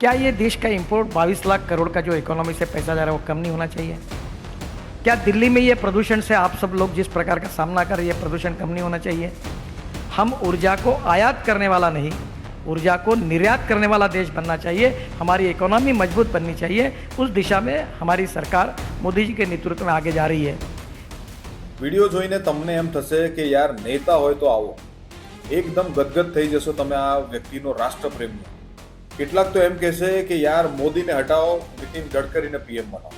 क्या ये देश का इंपोर्ट 22 लाख करोड़ का जो इकोनॉमी से पैसा जा रहा है वो कम नहीं होना चाहिए क्या दिल्ली में ये प्रदूषण से आप सब लोग जिस प्रकार का सामना कर रहे हैं ये प्रदूषण कम नहीं होना चाहिए हम ऊर्जा को आयात करने वाला नहीं ऊर्जा को निर्यात करने वाला देश बनना चाहिए हमारी इकोनॉमी मजबूत बननी चाहिए उस दिशा में हमारी सरकार मोदी जी के नेतृत्व में आगे जा रही है વિડીયો જોઈને તમને એમ થશે કે યાર નેતા હોય તો આવો એકદમ ગદગદ થઈ જશો તમે આ વ્યક્તિનો રાષ્ટ્રપ્રેમી કેટલાક તો એમ કહેશે કે યાર મોદીને હટાવો નીતિન ગડકરીને પીએમ બનાવો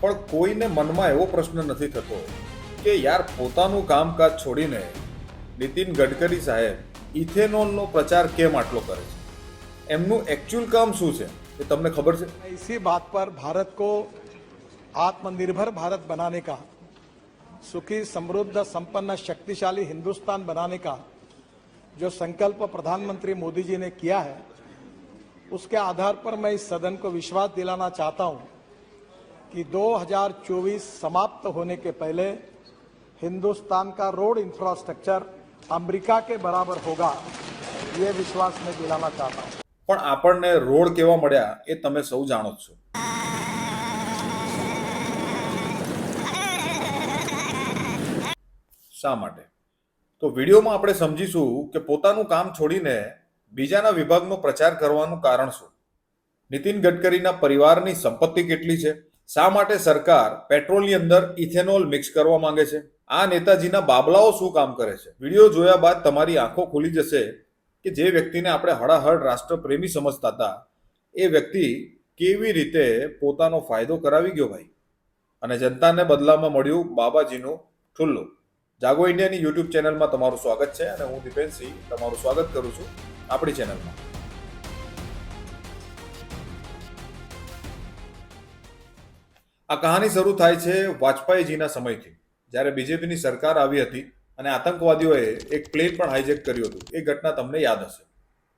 પણ કોઈને મનમાં એવો પ્રશ્ન નથી થતો કે યાર પોતાનું કામકાજ છોડીને નીતિન ગડકરી સાહેબ ઇથેનોલનો પ્રચાર કેમ આટલો કરે છે એમનું એકચ્યુઅલ કામ શું છે એ તમને ખબર છે इसी बात पर भारत को आत्मनिर्भर भारत बनाने का सुखी समृद्ध संपन्न शक्तिशाली हिंदुस्तान बनाने का जो संकल्प प्रधानमंत्री मोदी जी ने किया है उसके आधार पर मैं इस सदन को विश्वास दिलाना चाहता हूं कि 2024 समाप्त होने के पहले हिंदुस्तान का रोड इंफ्रास्ट्रक्चर अमेरिका के बराबर होगा ये विश्वास मैं दिलाना चाहता हूं પણ આપણને રોડ કેવા મળ્યા એ તમે સૌ જાણો જ છો શા માટે તો વિડીયોમાં આપણે સમજીશું કે પોતાનું કામ છોડીને બીજાના વિભાગનો પ્રચાર કરવાનું કારણ શું? નીતિન ગડકરીના પરિવારની સંપત્તિ કેટલી છે? શા માટે સરકાર પેટ્રોલની અંદર ઇથેનોલ મિક્સ કરવા માંગે છે? આ નેતાજીના બાબલાઓ શું કામ કરે છે? વીડિયો જોયા બાદ તમારી આંખો ખુલી જશે કે જે વ્યક્તિને આપણે હળાહળ રાષ્ટ્રપ્રેમી સમજતા હતા, એ વ્યક્તિ કેવી રીતે પોતાનો ફાયદો કરાવી ગયો ભાઈ? અને જનતાને બદલામાં મળ્યું બાબાજીનું ઠુલ્લું. જાગો ઇન્ડિયાની યુટ્યુબ ચેનલમાં તમારું સ્વાગત છે અને હું દીપેનસિંહ તમારું સ્વાગત કરું છું. આપણી ચેનલમાં આ કહાની શરૂ થાય છે વાજપેયીજીના સમયથી. જ્યારે બીજેપીની સરકાર આવી હતી અને આતંકવાદીઓએ એક પ્લેન પણ હાઈજેક કર્યું હતું. એ ઘટના તમને યાદ હશે.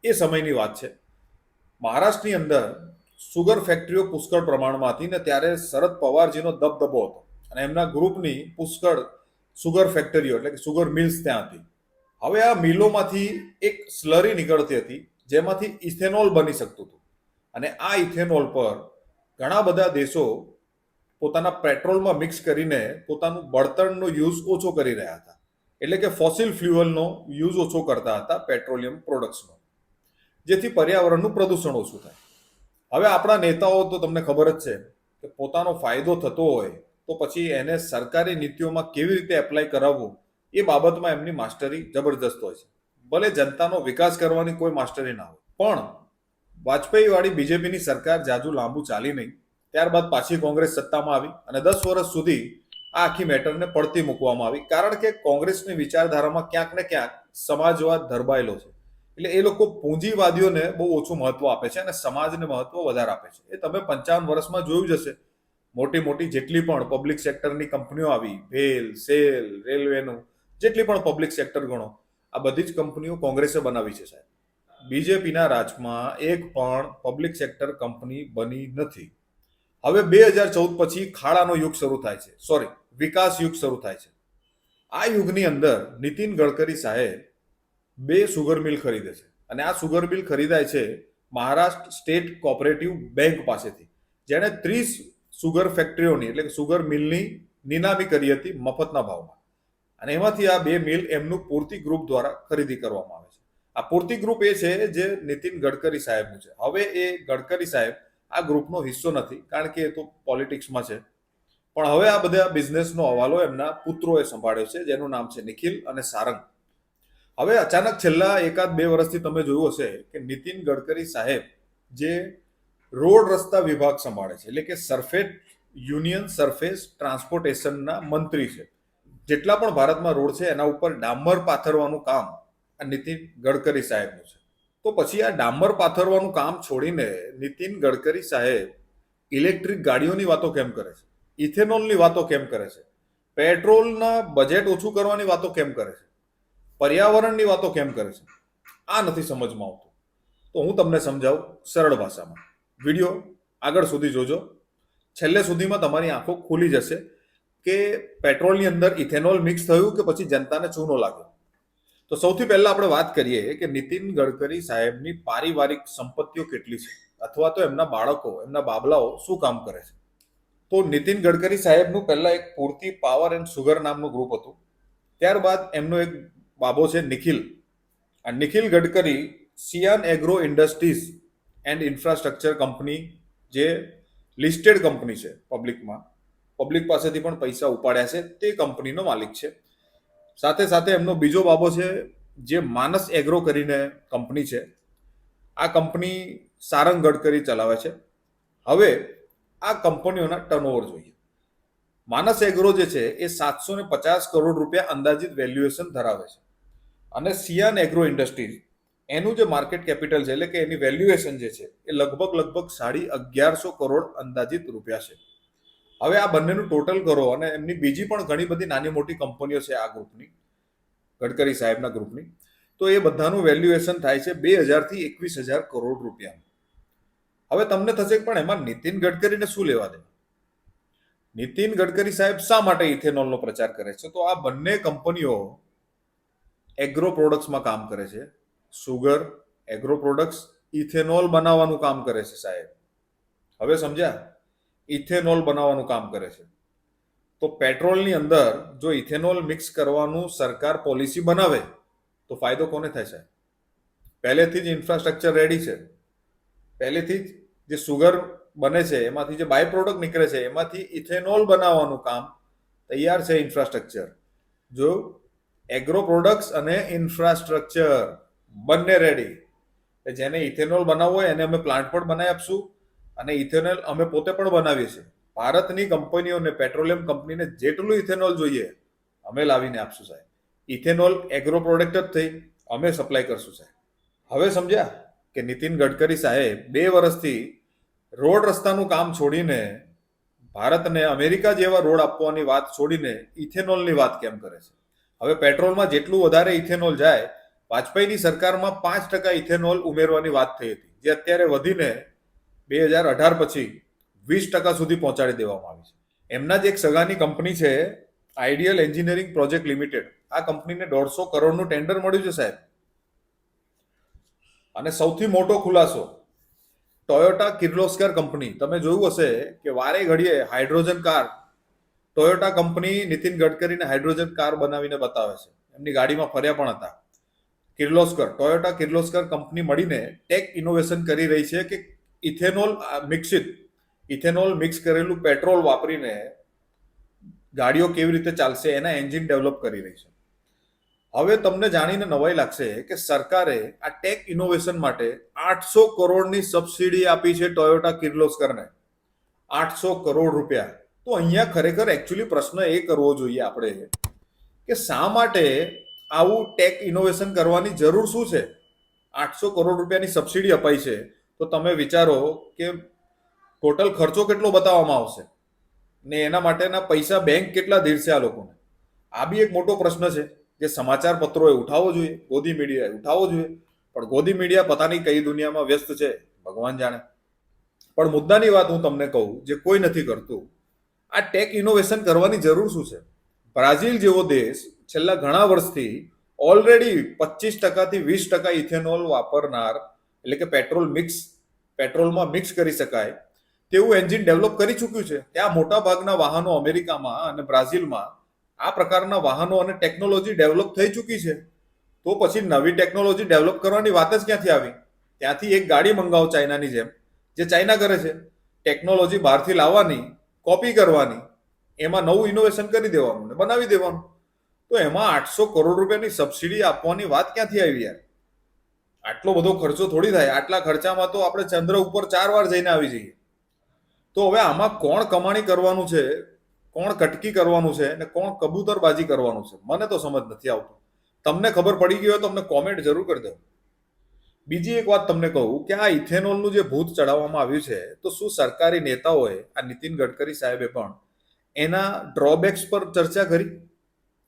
એ સમયની વાત છે. મહારાષ્ટ્રની અંદર સુગર ફેક્ટરીઓ પુષ્કળ પ્રમાણમાં હતી ને ત્યારે શરદ પવારજીનો દબદબો હતો. અને એમના ગ્રુપની પુષ્કળ સુગર ફેક્ટરીઓ એટલે કે સુગર મિલ્સ ત્યાં હતી. હવે આ મિલોમાંથી એક સ્લરી નીકળતી હતી, જેમાંથી ઇથેનોલ બની શકતું હતું. અને આ ઇથેનોલ પર ઘણા બધા દેશો પોતાના પેટ્રોલમાં મિક્સ કરીને પોતાનું બળતણનો યુઝ ઓછો કરી રહ્યા હતા. એટલે કે ફોસિલ ફ્યુઅલનો યુઝ ઓછો કરતા હતા પેટ્રોલિયમ પ્રોડક્ટ્સનો, જેથી પર્યાવરણનું પ્રદૂષણ ઓછું થાય. હવે આપણા નેતાઓ, તો તમને ખબર જ છે કે પોતાનો ફાયદો થતો હોય તો પછી એને સરકારી નીતિઓમાં કેવી રીતે એપ્લાય કરાવવું એ બાબતમાં એમની માસ્ટરી જબરદસ્ત હોય છે. ભલે જનતાનો વિકાસ કરવાની કોઈ માસ્ટરી ના હોય, પણ વાજપેયી વાળી બીજેપીની સરકાર જાજુ લાંબુ ચાલી નહીં. ત્યારબાદ પાછી કોંગ્રેસ સત્તામાં આવી અને દસ વર્ષ સુધી આ આખી મેટરને પડતી મૂકવામાં આવી. કારણ કે કોંગ્રેસની વિચારધારામાં ક્યાંક ને ક્યાંક સમાજવાદ ધરબાયેલો છે. એટલે એ લોકો પૂંજીવાદીઓને બહુ ઓછું મહત્વ આપે છે અને સમાજને મહત્વ વધારે આપે છે. એ તમે પંચાવન વર્ષમાં જોયું જ હશે. મોટી મોટી જેટલી પણ પબ્લિક સેક્ટરની કંપનીઓ આવી, ભેલ, સેલ રેલવેનું જેટલી પણ પબ્લિક સેક્ટર ગણો, આ બધી જ કંપનીઓ કોંગ્રેસે બનાવી છે સાહેબ. બીજેપીના રાજમાં એક પણ પબ્લિક સેક્ટર કંપની બની નથી. હવે બે હજાર ચૌદ પછી ખાડાનો યુગ શરૂ થાય છે. સોરી વિકાસ યુગ શરૂ થાય છે. આ યુગની અંદર નીતિન ગડકરી સાહેબ બે સુગર મિલ ખરીદે છે. અને આ સુગર મિલ ખરીદાય છે મહારાષ્ટ્ર સ્ટેટ કોઓપરેટિવ બેંક પાસેથી. જેણે ત્રીસ સુગર ફેક્ટરીઓની એટલે કે સુગર મિલની નિનામી કરી હતી મફતના ભાવમાં. અને એમાંથી આ બે મિલ એમનું પૂર્તિ ગ્રુપ દ્વારા ખરીદી કરવામાં આવે છે. આ પૂર્તિ ગ્રુપ એ છે જે નીતિન ગડકરી સાહેબનું છે. હવે એ ગડકરી સાહેબ આ ગ્રુપનો હિસ્સો નથી, કારણ કે એ તો પોલિટિક્સમાં છે. પણ હવે આ બધા બિઝનેસનો હવાલો એમના પુત્રોએ સંભાળ્યો છે, જેનું નામ છે નિખિલ અને સારંગ. હવે અચાનક છેલ્લા એકાદ બે વર્ષથી તમે જોયું હશે કે નીતિન ગડકરી સાહેબ જે રોડ રસ્તા વિભાગ સંભાળે છે, એટલે કે સરફેટ યુનિયન સરફેસ ટ્રાન્સપોર્ટેશનના મંત્રી છે. જેટલા પણ ભારતમાં રોડ છે, એના ઉપર ડામર પાથરવાનું કામ આ નીતિન ગડકરી સાહેબનું છે. તો પછી આ ડામર પાથરવાનું કામ છોડીને નીતિન ગડકરી સાહેબ ઇલેક્ટ્રિક ગાડીઓની વાતો કેમ કરે છે? ઇથેનોલની વાતો કેમ કરે છે? પેટ્રોલના બજેટ ઓછું કરવાની વાતો કેમ કરે છે? પર્યાવરણની વાતો કેમ કરે છે? આ નથી સમજમાં આવતું. તો હું તમને સમજાવું સરળ ભાષામાં. વીડિયો આગળ સુધી જોજો. છેલ્લે સુધીમાં તમારી આંખો ખુલી જશે. કે પેટ્રોલની અંદર ઇથેનોલ મિક્સ થયું કે પછી જનતાને ચૂનો લાગ્યો તો સૌથી પહેલા આપણે વાત કરીએ કે નીતિન ગડકરી સાહેબની પારિવારિક સંપત્તિઓ કેટલી છે? અથવા તો એમના બાળકો, એમના બાબલાઓ શું કામ કરે છે? તો નીતિન ગડકરી સાહેબનું પહેલા એક પૂર્તિ પાવર એન્ડ સુગર નામનું ગ્રુપ હતું. ત્યારબાદ એમનો એક બાબો છે નિખિલ. આ Nikhil Gadkari Cian agro industries and infrastructure company જે લિસ્ટેડ કંપની છે પબ્લિકમાં. પબ્લિક પાસેથી પણ પૈસા ઉપાડ્યા છે, તે કંપનીનો માલિક છે. સાથે સાથે એમનો બીજો બાબો છે, જે માનસ એગ્રો કરીને કંપની છે, આ કંપની સારંગ ગડકરી ચલાવે છે. હવે આ કંપનીઓના ટર્નઓવર જોઈએ. માનસ એગ્રો જે છે, એ સાતસો ને પચાસ કરોડ રૂપિયા અંદાજિત વેલ્યુએશન ધરાવે છે. અને સિયાન એગ્રો ઇન્ડસ્ટ્રીઝ એનું જે માર્કેટ કેપિટલ છે, એટલે કે એની વેલ્યુએશન જે છે, એ લગભગ લગભગ સાડી અગિયારસો કરોડ અંદાજિત રૂપિયા છે. હવે આ બંનેનું ટોટલ કરો અને એમની બીજી પણ ઘણી બધી નાની મોટી કંપનીઓ છે આ ગ્રુપની ગડકરી સાહેબના ગ્રુપની તો એ બધાનું વેલ્યુએશન થાય છે બે હજારથી એકવીસ હજાર કરોડ રૂપિયા હવે તમને થશે પણ એમાં નીતિન ગડકરીને શું લેવા દે નીતિન ગડકરી સાહેબ શા માટે ઇથેનોલનો પ્રચાર કરે છે? તો આ બંને કંપનીઓ એગ્રો પ્રોડક્ટ્સમાં કામ કરે છે. સુગર એગ્રો પ્રોડક્ટ્સ ઇથેનોલ બનાવવાનું કામ કરે છે સાહેબ. હવે સમજ્યા? ઇથેનોલ બનાવવાનું કામ કરે છે. તો પેટ્રોલની અંદર જો ઇથેનોલ મિક્સ કરવાનું સરકાર પોલિસી બનાવે, તો ફાયદો કોને થાય છે પહેલેથી જ ઇન્ફ્રાસ્ટ્રક્ચર રેડી છે. પહેલેથી જ જે સુગર બને છે, એમાંથી જે બાય પ્રોડક્ટ નીકળે છે, એમાંથી ઇથેનોલ બનાવવાનું કામ તૈયાર છે ઇન્ફ્રાસ્ટ્રક્ચર. જો એગ્રો પ્રોડક્ટ્સ અને ઇન્ફ્રાસ્ટ્રક્ચર બંને રેડી જેને ઇથેનોલ બનાવવું હોય એને અમે પ્લાન્ટ પણ બનાવી આપશું. અને ઇથેનોલ અમે પોતે પણ બનાવીએ છીએ. ભારતની કંપનીઓને, પેટ્રોલિયમ કંપનીને જેટલું ઇથેનોલ જોઈએ, અમે લાવીને આપશું સાહેબ. ઇથેનોલ એગ્રો પ્રોડક્ટ જ થઈ, અમે સપ્લાય કરશું સાહેબ. હવે સમજ્યા કે નીતિન ગડકરી સાહેબ બે વર્ષથી રોડ રસ્તાનું કામ છોડીને ભારતને અમેરિકા જેવા રોડ આપવાની વાત છોડીને ઇથેનોલની વાત કેમ કરે છે? હવે પેટ્રોલમાં જેટલું વધારે ઇથેનોલ જાય, વાજપેયીની સરકારમાં પાંચ ટકા ઇથેનોલ ઉમેરવાની વાત થઈ હતી. જે અત્યારે વધીને બે હજાર અઢાર પછી વીસ ટકા સુધી પહોંચાડી દેવામાં આવી છે. એમના જ એક સગાની કંપની છે, આઈડિયલ એન્જિનિયરિંગ પ્રોજેક્ટ લિમિટેડ. આ કંપનીને દોઢસો કરોડનું ટેન્ડર મળ્યું છે સાહેબ. અને સૌથી મોટો ખુલાસો ટોયોટા કિર્લોસ્કર કંપની. તમે જોયું હશે કે વારે ઘડીએ hydrogen car Toyota company Nitin ગડકરીને hydrogen car બનાવીને બતાવે છે. એમની ગાડીમાં ફર્યા પણ હતા. કિર્લોસ્કર ટોયોટા કિર્લોસ્કર કંપની મળીને ટેક ઇનોવેશન કરી રહી છે કે ઇથેનોલ મિક્સિત, ઇથેનોલ મિક્સ કરેલું પેટ્રોલ વાપરીને ગાડીઓ કેવી રીતે ચાલશે એના એન્જિન ડેવલપ કરી રહી છે. હવે તમને જાણીને નવાઈ લાગશે કે સરકારે આ ટેક ઇનોવેશન માટે આઠસો કરોડની સબસિડી આપી છે ટોયોટા કિર્લોસ્કરને. આઠસો કરોડ રૂપિયા. તો અહીંયા ખરેખર એકચ્યુઅલી પ્રશ્ન એ કરવો જોઈએ આપણે કે શા માટે આવું ટેક ઇનોવેશન કરવાની જરૂર શું છે? આઠસો કરોડ રૂપિયાની સબસિડી અપાઈ છે. તો તમે વિચારો કે ટોટલ ખર્ચો કેટલો બતાવવામાં આવશે? ને એના માટેના પૈસા બેંક કેટલા ધીરશે આ લોકોને? આ બી એક મોટો પ્રશ્ન છે જે સમાચાર પત્રોએ ઉઠાવવો જોઈએ, ગોદી મીડિયાએ ઉઠાવવો જોઈએ. પણ ગોદી મીડિયા પતાની કઈ દુનિયામાં વ્યસ્ત છે, ભગવાન જાણે. પણ મુદ્દાની વાત હું તમને કહું જે કોઈ નથી કરતું. આ ટેક ઇનોવેશન કરવાની જરૂર શું છે? બ્રાઝિલ જેવો દેશ છેલ્લા ઘણા વર્ષથી ઓલરેડી પચીસ ટકાથી વીસ ટકા ઇથેનોલ વાપરનાર એટલે કે પેટ્રોલ મિક્સ પેટ્રોલમાં મિક્સ કરી શકાય. તેવું એન્જિન ડેવલપ કરી ચૂક્યું છે. ત્યાં મોટા ભાગના વાહનો અમેરિકામાં અને બ્રાઝિલમાં આ પ્રકારના વાહનો અને ટેકનોલોજી ડેવલપ થઈ ચૂકી છે. તો પછી નવી ટેકનોલોજી ડેવલપ કરવાની વાત જ ક્યાંથી આવી? ત્યાંથી એક ગાડી મંગાવો ચાઇનાની જેમ, જે ચાઇના કરે છે. ટેકનોલોજી બહારથી લાવવાની કોપી કરવાની, એમાં નવું ઇનોવેશન કરી દેવાનું બનાવી દેવાનું. તો એમાં આઠસો કરોડ રૂપિયાની સબસિડી આપવાની વાત ક્યાંથી આવી યાર? આટલો બધો ખર્ચો થોડી થાય. આટલા ખર્ચામાં તો આપણે ચંદ્ર ઉપર ચાર વાર જઈને આવી જઈએ. તો હવે આમાં કોણ કમાણી કરવાનું છે, કોણ કટકી કરવાનું છે ને કોણ કબૂતરબાજી કરવાનું છે? મને તો સમજ નથી આવતું. તમને ખબર પડી ગઈ હોય તો તમને કોમેન્ટ જરૂર કરી દો. બીજી એક વાત તમને કહું કે આ ઇથેનોલનું જે ભૂત ચડાવવામાં આવ્યું છે, તો શું સરકારી નેતાઓએ, આ નીતિન ગડકરી સાહેબે પણ, એના ડ્રોબેક્સ પર ચર્ચા કરી?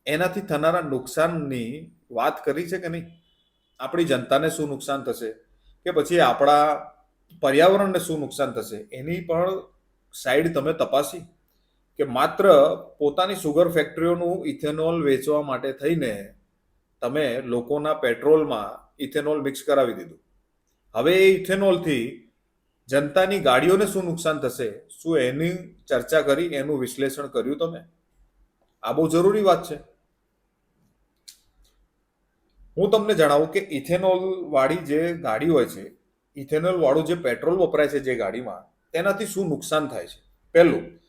એનાથી થનારા નુકસાનની વાત કરી છે કે નહીં? આપણી જનતાને શું નુકસાન થશે કે પછી આપણા પર્યાવરણને શું નુકસાન થશે, એની પણ સાઈડ તમે તપાસી કે માત્ર પોતાની સુગર ફેક્ટરીઓનું ઇથેનોલ વેચવા માટે થઈને તમે લોકોના પેટ્રોલમાં ઇથેનોલ મિક્સ કરાવી દીધું. હવે એ ઇથેનોલથી જનતાની ગાડીઓને શું નુકસાન થશે, શું એની ચર્ચા કરી, એનું વિશ્લેષણ કર્યું તમે? આ બહુ જરૂરી વાત છે. હું તમને જણાવું કે ઇથેનોલ વાળી જે ગાડી હોય છે ઇથેનોલ વાળું જે પેટ્રોલ વપરાય છે જે ગાડીમાં, તેનાથી શું નુકસાન થાય છે? પહેલું,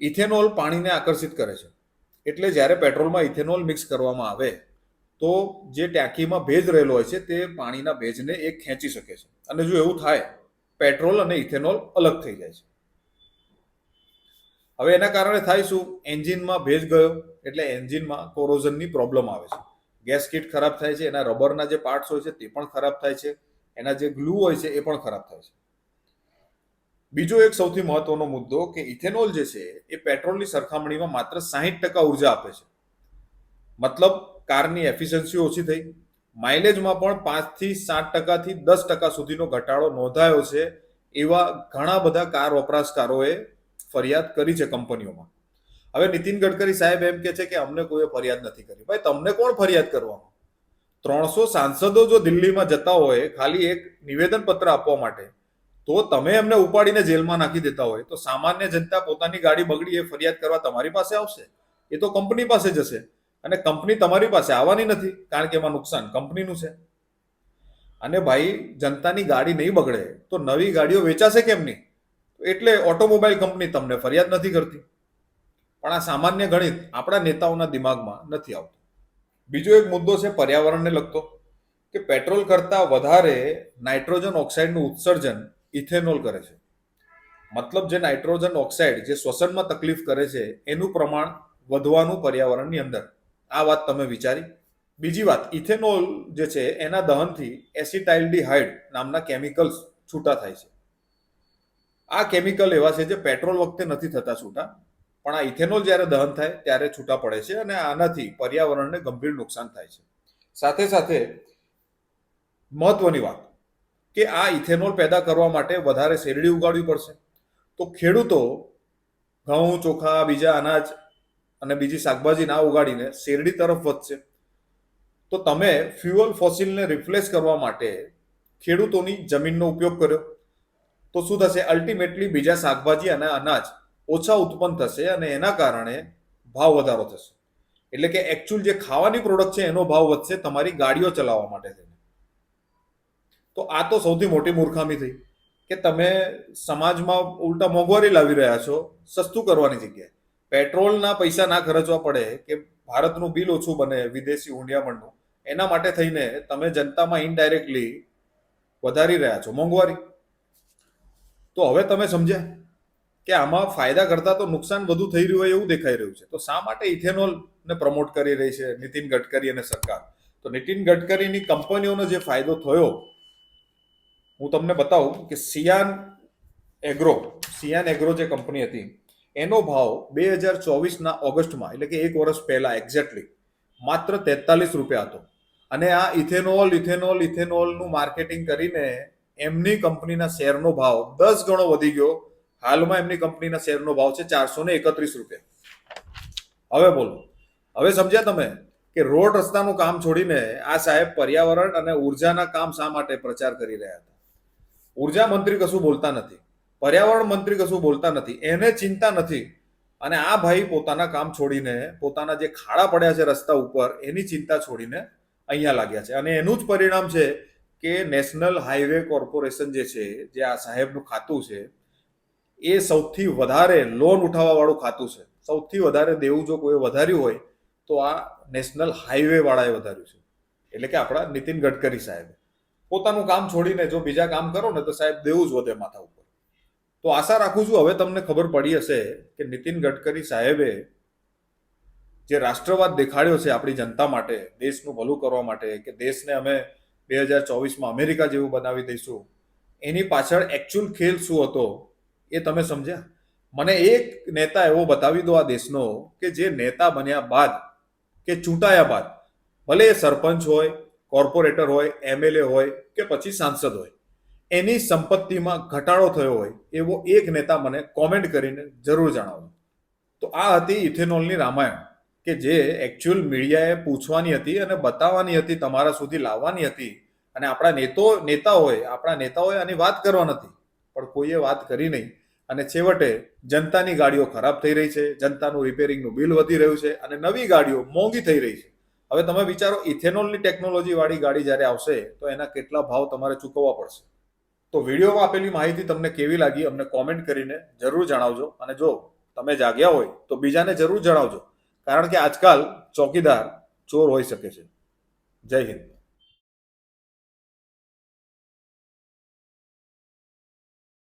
ઇથેનોલ પાણીને આકર્ષિત કરે છે. એટલે જ્યારે પેટ્રોલમાં ઇથેનોલ મિક્સ કરવામાં આવે, તો જે ટાંકીમાં ભેજ રહેલો હોય છે, તે પાણીના ભેજને એ ખેંચી શકે છે. અને જો એવું થાય, પેટ્રોલ અને ઇથેનોલ અલગ થઈ જાય છે. હવે એના કારણે થાય શું? એન્જિનમાં ભેજ ગયો, એટલે એન્જિનમાં કોરોઝનની પ્રોબ્લેમ આવે છે. ગેસ કિટ ખરાબ થાય છે, એના રબરના જે પાર્ટ્સ હોય છે તે પણ ખરાબ થાય છે, એના જે ગ્લુ હોય છે એ પણ ખરાબ થાય છે. બીજો એક સૌથી મહત્વનો મુદ્દો કે ઇથેનોલ જે છે એ પેટ્રોલની સરખામણીમાં માત્ર સાહીઠ ટકા ઊર્જા આપે છે. મતલબ કારની એફિશિયન્સી ઓછી થઈ. માઇલેજમાં પણ પાંચથી સાત ટકાથી દસ ટકા સુધીનો ઘટાડો નોંધાયો છે એવા ઘણા બધા કાર વપરાશકારોએ ફરિયાદ કરી છે કંપનીઓમાં. હવે નીતિન ગડકરી સાહેબ એમ કે છે કે અમને કોઈએ ફરિયાદ નથી કરી. ભાઈ, તમને કોણ ફરિયાદ કરવાનું ત્રણસો સાંસદો જો દિલ્હીમાં જતા હોય, ખાલી એક નિવેદન પત્ર આપવા માટે, તો તમે એમને ઉપાડીને જેલમાં નાખી દેતા હોય. તો સામાન્ય જનતા પોતાની ગાડી બગડી એ ફરિયાદ કરવા તમારી પાસે આવશે? એ તો કંપની પાસે જશે. અને કંપની તમારી પાસે આવવાની નથી, કારણ કે એમાં નુકસાન કંપનીનું છે. અને ભાઈ, જનતાની ગાડી નહીં બગડે, તો નવી ગાડીઓ વેચાશે કેમ નહીં? એટલે ઓટોમોબાઈલ કંપની તમને ફરિયાદ નથી કરતી. પણ આ સામાન્ય ગણિત આપણા નેતાઓના દિમાગમાં નથી આવતું. બીજો એક મુદ્દો છે પર્યાવરણને લગતો, કે પેટ્રોલ કરતાં વધારે નાઇટ્રોજન ઓક્સાઇડનું ઉત્સર્જન ઇથેનોલ કરે છે. મતલબ જે નાઇટ્રોજન ઓક્સાઇડ જે શ્વસનમાં તકલીફ કરે છે, એનું પ્રમાણ વધવાનું પર્યાવરણની અંદર. આ વાત તમે વિચારી. બીજી વાત, ઇથેનોલ જે છે, એના દહનથી એસિટાઇલડીહાઇડ નામના કેમિકલ્સ છૂટા થાય છે. આ કેમિકલ એવા છે જે પેટ્રોલ વખતે નથી થતા છૂટા. પણ આ ઇથેનોલ જ્યારે દહન થાય ત્યારે છૂટા પડે છે અને આનાથી પર્યાવરણને ગંભીર નુકસાન થાય છે. સાથે સાથે મહત્વની વાત કે આ ઇથેનોલ પેદા કરવા માટે વધારે શેરડી ઉગાડવી પડશે. તો ખેડૂતો ઘઉં, ચોખા, બીજા અનાજ અને બીજી શાકભાજી ના ઉગાડીને શેરડી તરફ વધશે. તો તમે ફ્યુઅલ ફોસિલને રિપ્લેસ કરવા માટે ખેડૂતોની જમીનનો ઉપયોગ કર્યો. તો શું થશે? અલ્ટિમેટલી બીજા શાકભાજી અને અનાજ ઓછા ઉત્પન્ન થશે અને એના કારણે ભાવ વધારો થશે. એટલે કે એકચ્યુઅલ જે ખાવાની પ્રોડક્ટ છે, એનો ભાવ વધશે તમારી ગાડીઓ ચલાવવા માટે થઈને. તો આ તો સૌથી મોટી મૂર્ખામી થઈ. કે તમે સમાજમાં ઉલટા મોંઘવારી લાવી રહ્યા છો, સસ્તું કરવાની જગ્યાએ. પેટ્રોલના પૈસા ના ખર્ચવા પડે કે ભારતનું બિલ ઓછું બને, વિદેશી ઊંડિયામણનું, એના માટે થઈને તમે જનતામાં ઇનડાયરેક્ટલી વધારી રહ્યા છો મોંઘવારી. તો હવે તમે સમજ્યા? કે આમાં ફાયદા કરતા તો નુકસાન વધુ થઈ રહ્યું હોય એવું દેખાઈ રહ્યું છે. તો શા માટે ઇથેનોલને પ્રમોટ કરી રહી છે નીતિન ગડકરી અને સરકાર? તો નીતિન ગડકરીની કંપનીઓનો જે ફાયદો થયો, હું તમને બતાવું કે સિયાન એગ્રો સિયાન એગ્રો જે કંપની હતી, એનો ભાવ બે હજાર ચોવીસના ઓગસ્ટમાં, એટલે કે એક વર્ષ પહેલા એક્ઝેક્ટલી માત્ર તેતાલીસ રૂપિયા હતો. અને આ ઇથેનોલ ઇથેનોલ, ઇથેનોલનું માર્કેટિંગ કરીને એમની કંપનીના શેરનો ભાવ દસ ગણો વધી ગયો. હાલમાં એમની કંપનીના શેરનો ભાવ છે ચારસો ને એકત્રીસ રૂપિયા. હવે બોલો. હવે સમજ્યા તમે કે રોડ રસ્તાનું કામ છોડીને આ સાહેબ પર્યાવરણ અને ઉર્જાના કામ શા માટે પ્રચાર કરી રહ્યા હતા? ઊર્જા મંત્રી કશું બોલતા નથી. પર્યાવરણ મંત્રી કશું બોલતા નથી. એને ચિંતા નથી. અને આ ભાઈ પોતાના કામ છોડીને, પોતાના જે ખાડા પડ્યા છે રસ્તા ઉપર, એની ચિંતા છોડીને અહીંયા લાગ્યા છે. અને એનું જ પરિણામ છે કે નેશનલ હાઈવે કોર્પોરેશન જે છે, જે આ સાહેબનું ખાતું છે એ સૌથી વધારે લોન ઉઠાવવાવાળું ખાતું છે. સૌથી વધારે દેવું જો કોઈ વધાર્યું હોય, તો આ નેશનલ હાઈવે વાળાએ વધાર્યું છે. એટલે કે આપણા નીતિન ગડકરી સાહેબે. પોતાનું કામ છોડીને જો બીજા કામ કરો ને તો સાહેબ દેવું જ વધે માથા ઉપર. તો આશા રાખું છું, હવે તમને ખબર પડી હશે કે નીતિન ગડકરી સાહેબે જે રાષ્ટ્રવાદ દેખાડ્યો છે આપણી જનતા માટે, દેશનું ભલું કરવા માટે, કે દેશને અમે બે હજાર ચોવીસમાં અમેરિકા જેવું બનાવી દઈશું, એની પાછળ એકચ્યુઅલ ખેલ શું હતો? એ તમે સમજ્યા? મને એક નેતા એવો બતાવી દો આ દેશનો કે જે નેતા બન્યા બાદ કે ચૂંટાયા બાદ, ભલે એ સરપંચ હોય, કોર્પોરેટર હોય, એમએલએ હોય કે પછી સાંસદ હોય, એની સંપત્તિમાં ઘટાડો થયો હોય એવો એક નેતા મને કોમેન્ટ કરીને જરૂર જણાવો. તો આ હતી ઇથેનોલની રામાયણ કે જે એકચ્યુઅલ મીડિયાએ પૂછવાની હતી અને બતાવવાની હતી, તમારા સુધી લાવવાની હતી અને આપણા નેતો નેતાઓએ આપણા નેતાઓએ આની વાત કરવા નથી. પણ કોઈએ વાત કરી નહીં. અને છેવટે જનતાની ગાડીઓ ખરાબ થઈ રહી છે, જનતાનું રિપેરિંગનું બિલ વધી રહ્યું છે અને નવી ગાડીઓ મોંઘી થઈ રહી છે. હવે તમે વિચારો, ઇથેનોલની ટેકનોલોજીવાળી ગાડી જ્યારે આવશે, તો એના કેટલા ભાવ તમારે ચૂકવવા પડશે? તો વિડીયોમાં આપેલી માહિતી તમને કેવી લાગી, અમને કોમેન્ટ કરીને જરૂર જણાવજો. અને જો તમે જાગ્યા હોય, તો બીજાને જરૂર જણાવજો. કારણ કે આજકાલ ચોકીદાર ચોર હોઈ શકે છે. જય હિન્દ.